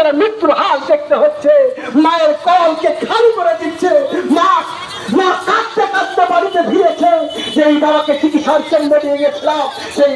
বাচ্চারা মৃত্যুর হাল দেখতে হচ্ছে। মায়ের কলকে খালি করে দিচ্ছে। মা মা বাড়িতে সেই সেই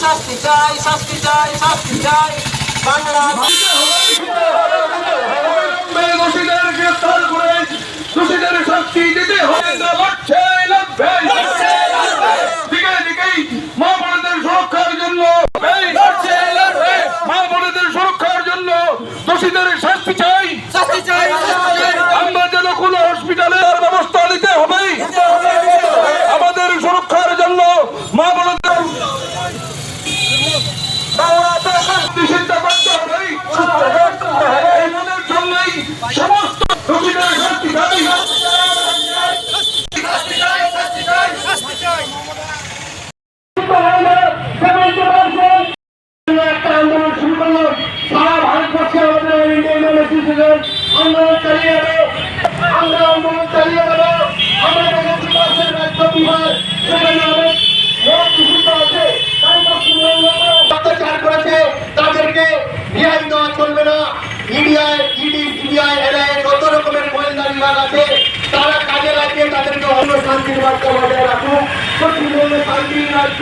শাস্তি চাই শাস্তি চাই শাস্তি চাই গ্রেফতার করে দোষীদের শাস্তি দিতে হবে লড়বে দিকে দিকেই মা বোনদের সুরক্ষার জন্য লড়ছে লড়বে মা বোনদের সুরক্ষার জন্য দোষীদের শাস্তি চাই শাস্তি চাই শাস্তি চাই আমরা যেন কোনো হসপিটালের ব্যবস্থা নিতে হবে আমাদের সুরক্ষার জন্য মা বোনদের নিষিদ্ধ করতে হবে এই মনের জন্যই সমস্ত দোষীদের শাস্তি চাই একটা আন্দোলন শুরু করল সারা ভারতবর্ষে আমাদের ইন্ডিয়ান অ্যাসোসিয়েশন আন্দোলন চালিয়ে যাবে আমরা আন্দোলন চালিয়ে যাব আমরা দেখেছি পাশের রাজ্য বিহার সেখানে অনেক লোক নিষিদ্ধ আছে তাই পশ্চিমবঙ্গ অত্যাচার করেছে রিহাই দেওয়া চলবে না। ইডিআই, ইডি, সিবিআই এনআইএ যত রকমের গোয়েন্দা বিভাগ আছে, তারা কাজে লাগিয়ে তাদেরকে অন্য শান্তির বার্তা বজায় রাখুক। পশ্চিমবঙ্গে শান্তির রাজ্য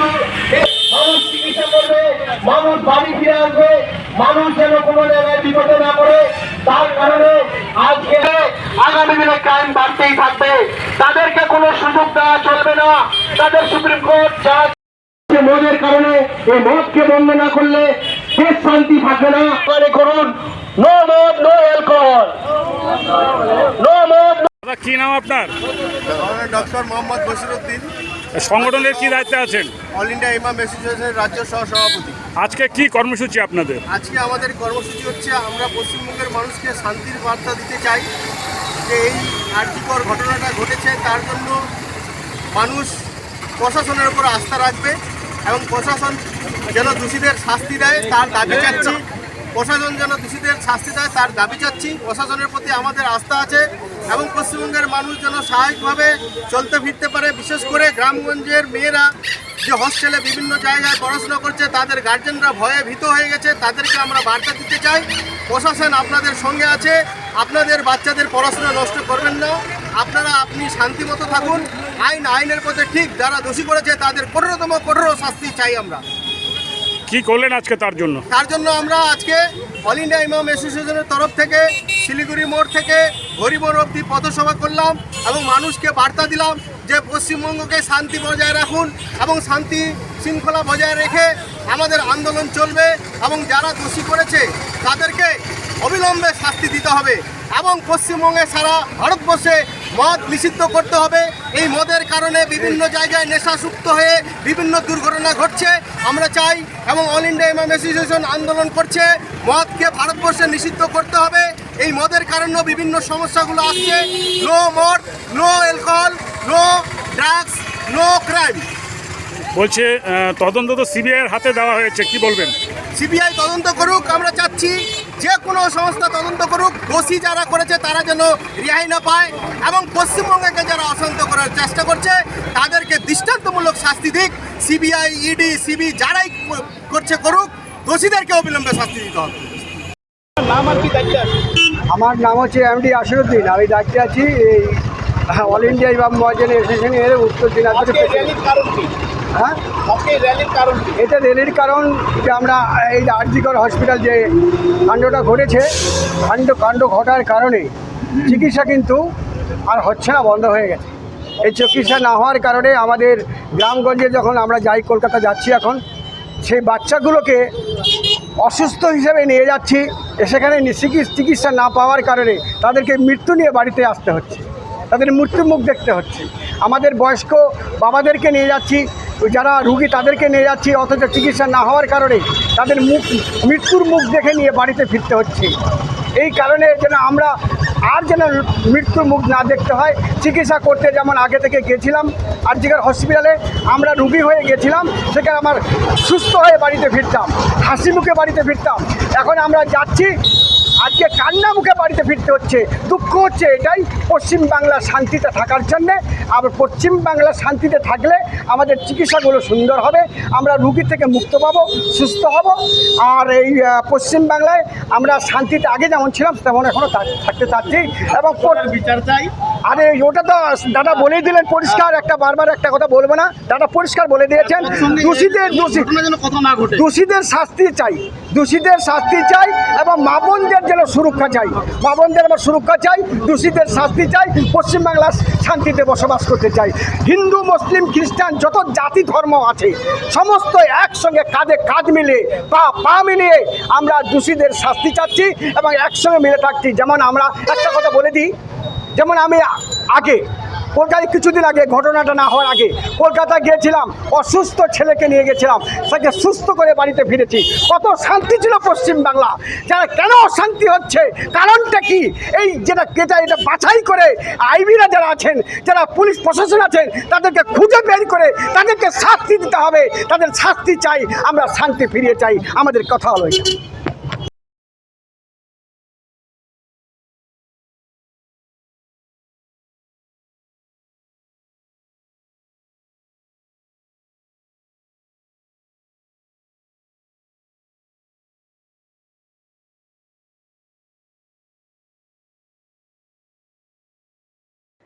মানুষ চিকিৎসা করবে, মানুষ বাড়ি ফিরে আসবে, মানুষ যেন কোনো জায়গায় বিপদে না পড়ে। তার কারণে আজকে আগামী দিনে ক্রাইম বাড়তেই থাকবে। তাদেরকে কোনো সুযোগ দেওয়া চলবে না। তাদের সুপ্রিম কোর্ট যা মদের কারণে এই মদকে বন্ধ না করলে দেশ শান্তি থাকবে না। মনে করুন নো মদ নো অ্যালকোহল। নো মদ দাদা কি নাম আপনার? ডক্টর মোহাম্মদ বসিরুদ্দিন সংগঠনের কি দায়িত্বে আছেন? অল ইন্ডিয়া ইমাম অ্যাসোসিয়েশনের রাজ্য সহ সভাপতি আজকে কি কর্মসূচি আপনাদের? আজকে আমাদের কর্মসূচি হচ্ছে আমরা পশ্চিমবঙ্গের মানুষকে শান্তির বার্তা দিতে চাই যে এই আর্থিকর ঘটনাটা ঘটেছে তার জন্য মানুষ প্রশাসনের উপর আস্থা রাখবে। এবং প্রশাসন যেন দোষীদের শাস্তি দেয় তার দাবি চাচ্ছি। প্রশাসন যেন দোষীদের শাস্তি দেয় তার দাবি চাচ্ছি। প্রশাসনের প্রতি আমাদের আস্থা আছে এবং পশ্চিমবঙ্গের মানুষ যেন স্বাভাবিকভাবে চলতে ফিরতে পারে। বিশেষ করে গ্রামগঞ্জের মেয়েরা যে হস্টেলে বিভিন্ন জায়গায় পড়াশোনা করছে তাদের গার্জেনরা ভয়ে ভীত হয়ে গেছে। তাদেরকে আমরা বার্তা দিতে চাই। প্রশাসন আপনাদের সঙ্গে আছে। আপনাদের বাচ্চাদের পড়াশোনা নষ্ট করবেন না। আপনারা আপনি শান্তিমতো থাকুন। আইন আইনের পথে ঠিক যারা দোষী করেছে তাদের কঠোরতম কঠোর শাস্তি চাই আমরা। কি করলেন আজকে তার জন্য? তার জন্য আমরা আজকে অল ইন্ডিয়া ইমাম অ্যাসোসিয়েশনের তরফ থেকে শিলিগুড়ি মোড় থেকে গরিবর অব্দি পথসভা করলাম এবং মানুষকে বার্তা দিলাম যে পশ্চিমবঙ্গকে শান্তি বজায় রাখুন এবং শান্তি শৃঙ্খলা বজায় রেখে আমাদের আন্দোলন চলবে এবং যারা দোষী করেছে তাদেরকে অবিলম্বে শাস্তি দিতে হবে এবং পশ্চিমবঙ্গে সারা ভারতবর্ষে মদ নিষিদ্ধ করতে হবে। এই মদের কারণে বিভিন্ন জায়গায় নেশাসুক্ত হয়ে বিভিন্ন দুর্ঘটনা ঘটছে। আমরা চাই এবং অল ইন্ডিয়া ইমাম অ্যাসোসিয়েশন আন্দোলন করছে। মদকে ভারতবর্ষে নিষিদ্ধ করতে হবে। এই মদের কারণে বিভিন্ন সমস্যাগুলো আসছে। নো মদ no alcohol no drugs no crime বলছে তদন্ত তো সিবিআইয়ের হাতে দেওয়া হয়েছে। কি বলবেন? সিবিআই তদন্ত করুক আমরা চাচ্ছি যে কোনো সংস্থা তদন্ত করুক দোষী যারা করেছে তারা যেন রেহাই না পায় এবং পশ্চিমবঙ্গকে যারা অশান্ত করার চেষ্টা করছে তাদেরকে দৃষ্টান্তমূলক শাস্তি দিক। সিবিআই ইডি সিবি যারাই করছে করুক দোষীদেরকে অবিলম্বে শাস্তি দিতে হবে। আমার নাম হচ্ছে এমডি আসিরুদ্দিন আমি দায়িত্বে আছি এই অল ইন্ডিয়া ইমাম মহাজন অ্যাসোসিয়েশনের উত্তর দিনাজপুরের হ্যাঁ? এটা র্যালির কারণ যে আমরা এই আরজিকর হসপিটাল যে কাণ্ডটা ঘটেছে কাণ্ড কাণ্ড ঘটার কারণে চিকিৎসা কিন্তু আর হচ্ছে না বন্ধ হয়ে গেছে। এই চিকিৎসা না হওয়ার কারণে আমাদের গ্রামগঞ্জে যখন আমরা যাই কলকাতা যাচ্ছি এখন সেই বাচ্চাগুলোকে অসুস্থ হিসেবে নিয়ে যাচ্ছি। সেখানে চিকিৎসা না পাওয়ার কারণে তাদেরকে মৃত্যু নিয়ে বাড়িতে আসতে হচ্ছে। তাদের মৃত্যুর মুখ দেখতে হচ্ছে। আমাদের বয়স্ক বাবাদেরকে নিয়ে যাচ্ছি, যারা রুগী তাদেরকে নিয়ে যাচ্ছি, অথচ চিকিৎসা না হওয়ার কারণে তাদের মুখ, মৃত্যুর মুখ দেখে নিয়ে বাড়িতে ফিরতে হচ্ছে। এই কারণে যেন আমরা আর যেন মৃত্যুর মুখ না দেখতে হয়, চিকিৎসা করতে যেমন আগে থেকে গেছিলাম আর্জিকার হসপিটালে আমরা রুগী হয়ে গেছিলাম, সেখানে আমার সুস্থ হয়ে বাড়িতে ফিরতাম, হাসি মুখে বাড়িতে ফিরতাম। এখন আমরা যাচ্ছি আজকে কান্না মুখে বাড়িতে ফিরতে হচ্ছে? দুঃখ হচ্ছে এটাই। পশ্চিম বাংলার শান্তিতে থাকার জন্যে আর পশ্চিম বাংলার শান্তিতে থাকলে আমাদের চিকিৎসাগুলো সুন্দর হবে। আমরা রুগী থেকে মুক্ত পাবো সুস্থ হব। আর এই আহ, পশ্চিম বাংলায় আমরা শান্তিতে আগে যেমন ছিলাম তেমন এখনও থাকতে চাচ্ছি। এবং বিচার চাই। আরে ওটা তো দাদা বলেই দিলেন পরিষ্কার একটা বারবার একটা কথা বলব না। দাদা পরিষ্কার বলে দিয়েছেন দোষীদের দোষী কথা না ঘটে। দোষীদের শাস্তি চাই। দোষীদের শাস্তি চাই এবং মা বোনদের যেন সুরক্ষা চাই। মা বোনদের আমার সুরক্ষা চাই, দোষীদের শাস্তি চাই, পশ্চিমবাংলার শান্তিতে বসবাস করতে চাই। হিন্দু, মুসলিম, খ্রিস্টান, যত জাতি, ধর্ম আছে, সমস্ত একসঙ্গে কাঁধে কাঁধ মিলে পা পা মিলিয়ে আমরা দোষীদের শাস্তি চাচ্ছি এবং একসঙ্গে মিলে থাকছি। যেমন আমরা একটা কথা বলে দিই, যেমন আমি আগে কলকাতায় কিছুদিন আগে ঘটনাটা না হওয়ার আগে কলকাতা গিয়েছিলাম, অসুস্থ ছেলেকে নিয়ে গেছিলাম, তাকে সুস্থ করে বাড়িতে ফিরেছি। কত শান্তি ছিল পশ্চিম বাংলা যারা কেন অশান্তি হচ্ছে, কারণটা কি? এই যেটা যেটা এটা বাছাই করে আইবিরা যারা আছেন, যারা পুলিশ প্রশাসন আছেন, তাদেরকে খুঁজে বের করে তাদেরকে শাস্তি দিতে হবে। তাদের শাস্তি চাই, আমরা শান্তি ফিরিয়ে চাই। আমাদের কথা হলো এটা